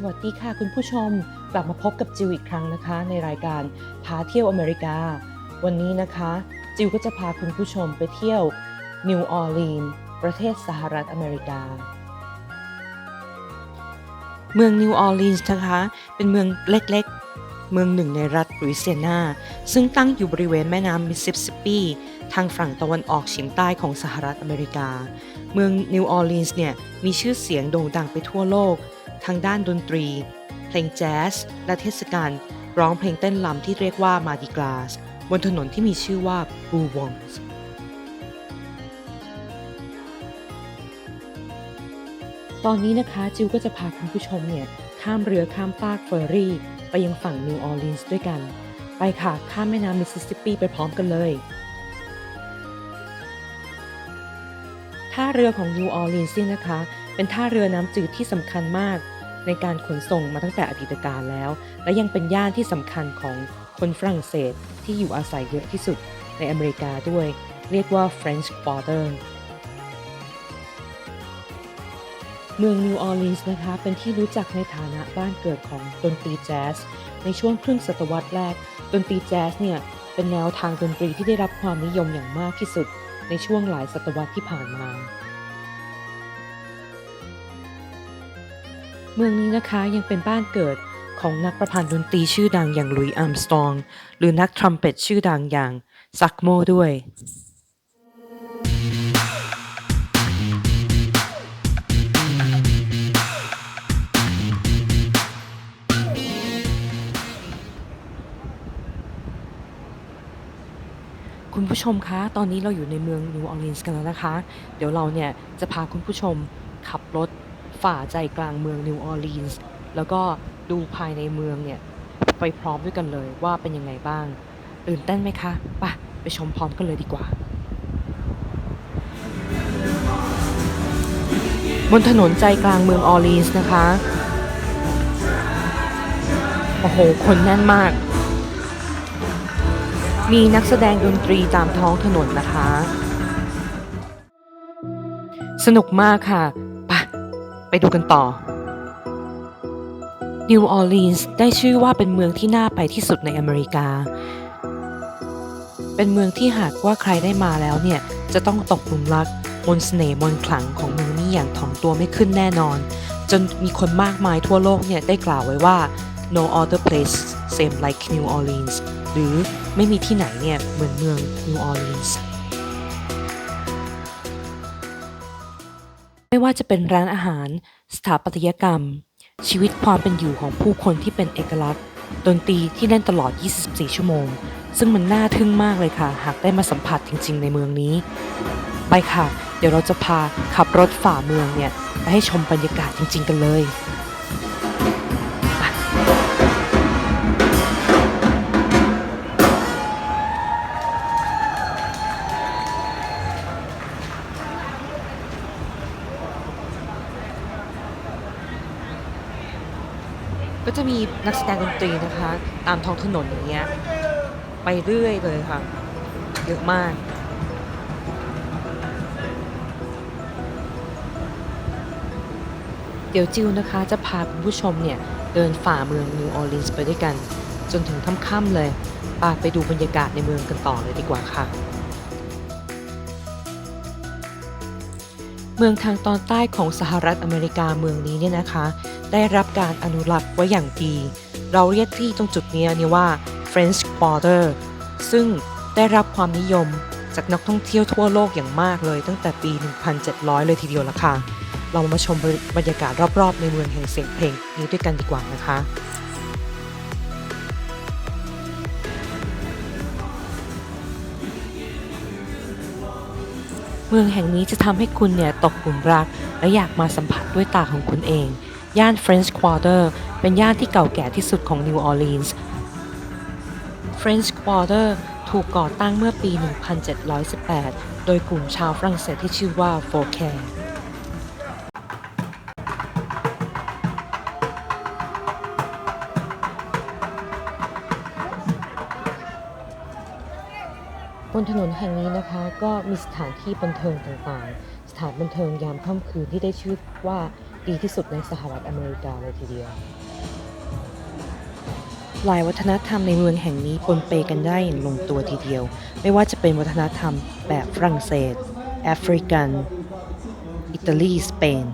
สวัสดีค่ะคุณผู้ชม กลับมาพบกับจิวอีกครั้งนะคะ ในรายการพาเที่ยวอเมริกา วันนี้นะคะ จิวก็จะพาคุณผู้ชมไปเที่ยวนิวออร์ลีนประเทศสหรัฐอเมริกา เมืองนิวออร์ลีนส์นะคะ เป็นเมืองเล็กๆ เมืองหนึ่งในรัฐลุยเซียนา ซึ่งตั้งอยู่บริเวณแม่น้ำมิสซิสซิปปี ทางฝั่งตะวันออกเฉียงใต้ของสหรัฐอเมริกา เมืองนิวออร์ลีนส์เนี่ยมีชื่อเสียงโด่งดังไปทั่วโลก ทางด้านดนตรี เพลงแจ๊ส และเทศกาลร้องเพลงเต้นรำที่เรียกว่ามาดิกลาส บนถนนที่มีชื่อว่าบูวองส์ตอนนี้นะคะจิวก็จะพาคุณผู้ชมเนี่ย ข้ามเรือข้ามฟากเฟอร์รี่ ไปยังฝั่งนิวออร์ลีนส์ด้วยกัน ไปค่ะ ข้ามแม่น้ำมิสซิสซิปปีไปพร้อมกันเลยท่าเรือของนิวออร์ลีนส์นะคะ เป็นท่าเรือน้ำจืดที่สำคัญมาก ในการขนส่งมาตั้งแต่อดีตการแล้ว และยังเป็นย่านที่สำคัญของคนฝรั่งเศสที่อยู่อาศัยเยอะที่สุดในอเมริกาด้วย เรียกว่า French Quarter เมืองนิวออร์ลีนส์นะคะเป็นที่รู้จักในฐานะบ้านเกิดของดนตรีแจ๊สในช่วงครึ่งศตวรรษแรก ดนตรีแจ๊สเนี่ยเป็นแนวทางดนตรีที่ได้รับความนิยมอย่างมากที่สุดในช่วงหลายศตวรรษที่ผ่านมา เมืองนี้นะคะยังเป็นบ้านเกิดของนักประพันธ์ดนตรีชื่อดังอย่างลุยอาร์มสตรอง หรือนักทรัมเป็ตชื่อดังอย่างซักโมด้วย คุณผู้ชมคะ ตอนนี้เราอยู่ในเมืองนิวออร์ลีนส์กันแล้วนะคะ เดี๋ยวเราเนี่ยจะพาคุณผู้ชมขับรถ ฝ่าใจกลางเมืองนิวออร์ลีนส์แล้วก็ดูภายในเมืองเนี่ย ไปพร้อมด้วยกันเลยว่าเป็นยังไงบ้าง ตื่นเต้นไหมคะปะไปชมพร้อมกันเลยดีกว่า บนถนนใจกลางเมืองออร์ลีนส์นะคะ โอ้โห คนแน่นมาก มีนักแสดงดนตรีตามท้องถนนนะคะ สนุกมากค่ะ ไปดูกันต่อ นิวออร์ลีนส์ได้ชื่อว่าเป็นเมืองที่น่าไปที่สุดในอเมริกา เป็นเมืองที่หากว่าใครได้มาแล้วเนี่ย จะต้องตกหลุมรักมนต์เสน่ห์มนต์ขลังของเมืองนี้อย่างถ่อมตัวไม่ขึ้นแน่นอน จนมีคนมากมายทั่วโลกเนี่ยได้กล่าวไว้ว่า no other place same like New Orleans หรือไม่มีที่ไหนเนี่ยเหมือนเมือง New Orleans ไม่ว่าจะเป็นร้านอาหาร สถาปัตยกรรม ชีวิตความเป็นอยู่ของผู้คนที่เป็นเอกลักษณ์ ดนตรีที่เล่นตลอด 24 ชั่วโมง ซึ่งมันน่าทึ่งมากเลยค่ะ หากได้มาสัมผัสจริง ๆ ในเมืองนี้ ไปค่ะ เดี๋ยวเราจะพาขับรถฝ่าเมืองเนี่ย ไปให้ชมบรรยากาศจริง ๆ กันเลย ก็จะมีนักแสดงดนตรีนะคะ ตามท้องถนนอย่างเงี้ยไปเรื่อยเลยค่ะ เยอะมาก เดี๋ยวจิวนะคะจะพาคุณผู้ชมเนี่ย เดินฝ่าเมืองนิวออร์ลีนส์ไปด้วยกัน จนถึงค่ำๆเลยปาไปดูบรรยากาศในเมืองกันต่อเลยดีกว่าค่ะ เมืองทางตอนใต้ของสหรัฐอเมริกาเมืองนี้เนี่ยนะคะ ได้รับการอนุรักษ์ไว้อย่างดี เราเรียกที่ตรงจุดนี้นี่ว่า French Quarter ซึ่งได้รับความนิยมจากนักท่องเที่ยวทั่วโลกอย่างมากเลย ตั้งแต่ปี 1700 เลยทีเดียวละค่ะ เรามาชมบรรยากาศรอบๆ ในเมืองแห่งเสียงเพลงนี้ด้วยกันดีกว่านะคะเมืองแห่งนี้จะทำให้คุณเนี่ยตกหลุมรัก และอยากมาสัมผัสด้วยตาของคุณเอง ย่าน French Quarter เป็นย่านที่เก่าแก่ที่สุดของ New Orleans French Quarter ถูกก่อตั้งเมื่อปี 1718 โดยกลุ่มชาวฝรั่งเศสที่ชื่อว่าโฟแคร์บนถนนแห่งนี้นะคะก็มีสถานที่บันเทิงต่างๆ สถานบันเทิงยามค่ำคืนที่ได้ชื่อว่า ดีที่สุดในสหรัฐอเมริกาเลยทีเดียว หลายวัฒนธรรมในเมืองแห่งนี้ปนเปกันได้อย่างลงตัวทีเดียว ไม่ว่าจะเป็นวัฒนธรรมแบบฝรั่งเศส แอฟริกัน อิตาลี สเปน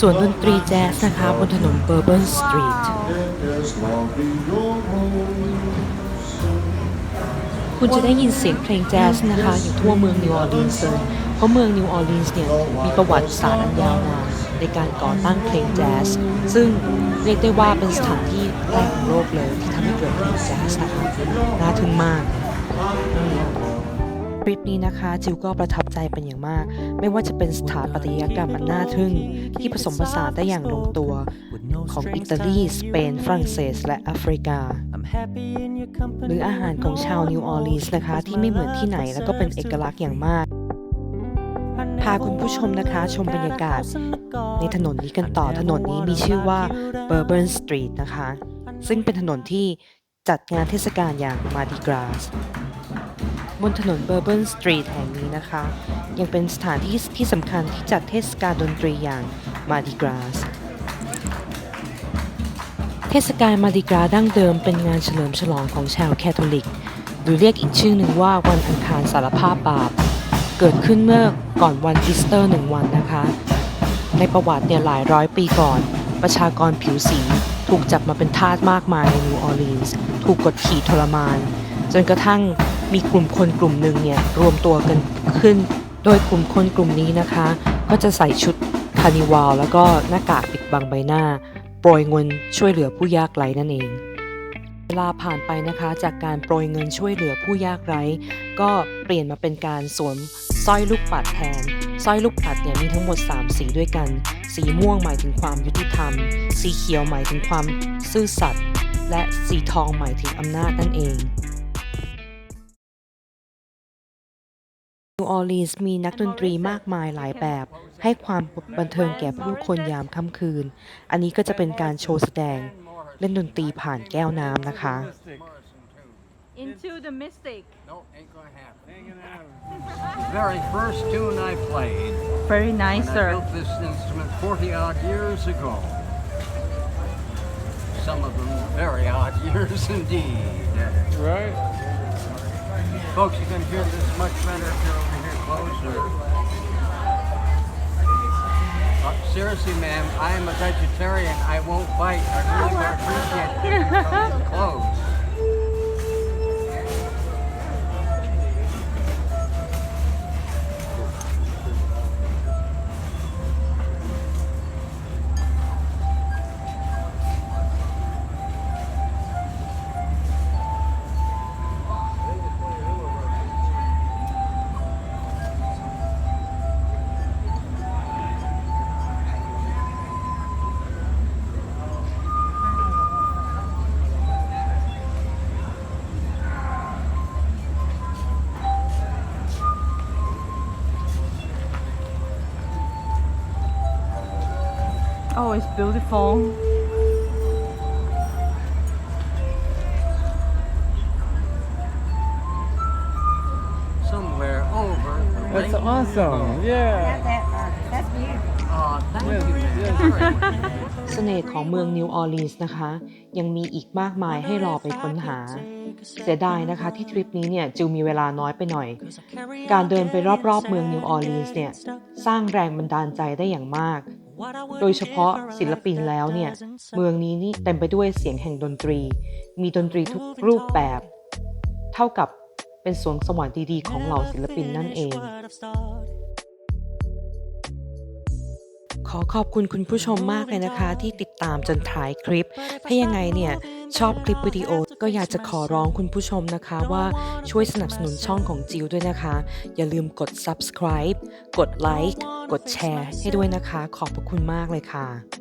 สวนดนตรีแจ๊สนะคะบนถนนเบอร์เบิร์นสตรีท คุณจะได้ยินเสียงเพลงแจ๊สนะคะอยู่ทั่วเมืองนิวออร์ลีนส์เลยเพราะเมืองนิวออร์ลีนส์เนี่ยมีประวัติศาสตร์อันยาวนานในการก่อตั้งเพลงแจ๊สซึ่งเรียกได้ว่าเป็นสถานที่แรกของโลกเลยที่ทำให้เกิดเพลงแจ๊สนะคะน่าทึ่งมาก ทริปนี้นะคะจิวก็ประทับใจเป็นอย่างมาก ไม่ว่าจะเป็นสถาปัตยกรรมอันน่าทึ่ง ที่ผสมผสานได้อย่างลงตัว ของอิตาลี สเปน ฝรั่งเศส และแอฟริกา หรืออาหารของชาวนิวออร์ลีนส์นะคะ ที่ไม่เหมือนที่ไหนแล้วก็เป็นเอกลักษณ์อย่างมาก พาคุณผู้ชมนะคะชมบรรยากาศ ในถนนนี้กันต่อถนนนี้มีชื่อว่า Bourbon Street นะคะ ซึ่งเป็นถนนที่จัดงานเทศกาลอย่าง Mardi Gras บนถนน Bourbon Street แห่งนี้นะคะ ยังเป็นสถานที่ที่สำคัญที่จัดเทศกาลดนตรีอย่าง Mardi Gras เทศกาลมาดิกราดั้งเดิมเป็นงานเฉลิมฉลองของชาวแคทอลิก หรือเรียกอีกชื่อหนึ่งว่าวันอังคารสารภาพบาป เกิดขึ้นเมื่อก่อนวันอีสเตอร์หนึ่งวันนะคะ ในประวัติเนี่ยหลายร้อยปีก่อน ประชากรผิวสีถูกจับมาเป็นทาสมากมายในนิวออร์ลีนส์ถูกกดขี่ทรมาน จนกระทั่ง มีกลุ่มคนกลุ่มหนึ่งเนี่ยรวมตัวกันขึ้น โดยกลุ่มคนกลุ่มนี้นะคะ ก็จะใส่ชุดคาร์นิวัลแล้วก็หน้ากากปิดบังใบหน้า โปรยเงินช่วยเหลือผู้ยากไร้นั่นเอง เวลาผ่านไปนะคะจากการโปรยเงินช่วยเหลือผู้ยากไร้ ก็เปลี่ยนมาเป็นการสวมสร้อยลูกปัดแทนสร้อยลูกปัดเนี่ยมีทั้งหมด 3 สีด้วยกัน สีม่วงหมายถึงความยุติธรรม สีเขียวหมายถึงความซื่อสัตย์และสีทองหมายถึงอำนาจนั่นเอง นิวออร์ลีนส์มีนักดนตรีมากมายหลายแบบ ให้ความบันเทิงแก่ผู้คนยามค่ำคืน อันนี้ก็จะเป็นการโชว์แสดงเล่นดนตรีผ่านแก้วน้ำนะคะ Into the Mystic. No, ain't gonna happen. The very first tune I played, Very nice, I sir. built this instrument 40 odd years ago. Some of them very odd years indeed. Right? Folks, you can hear this much better if you're over here closer. Uh, seriously, ma'am, I am a vegetarian. I won't bite. I really would appreciate it close. It's beautiful. Somewhere over the That's lake. awesome. Yeah. Aw, thank Yes, you, ma'am. yes. Very much. เสน่ห์ของเมืองนิวออร์ลีนส์นะคะ ยังมีอีกมากมายให้รอไปค้นหาเสียดายนะคะที่ทริปนี้เนี่ยจิวมีเวลาน้อยไปหน่อย การเดินไปรอบๆเมืองนิวออร์ลีนส์เนี่ยสร้างแรงบันดาลใจได้อย่างมาก โดยเฉพาะศิลปินแล้วเนี่ย เมืองนี้นี่เต็มไปด้วยเสียงแห่งดนตรี มีดนตรีทุกรูปแบบ เท่ากับเป็นสวงสวรรค์ดีๆ ของเหล่าศิลปินนั่นเอง ขอขอบคุณคุณผู้ชมมากเลยนะคะ ที่ติดตามจนท้ายคลิป ถ้ายังไงเนี่ย ชอบคลิปวิดีโอ ก็อยากจะขอร้องคุณผู้ชมนะคะว่าช่วยสนับสนุนช่องของจิวด้วยนะคะ อย่าลืมกด subscribe กดไลค์กดแชร์ให้ด้วยนะคะ ขอบพระคุณมากเลยค่ะ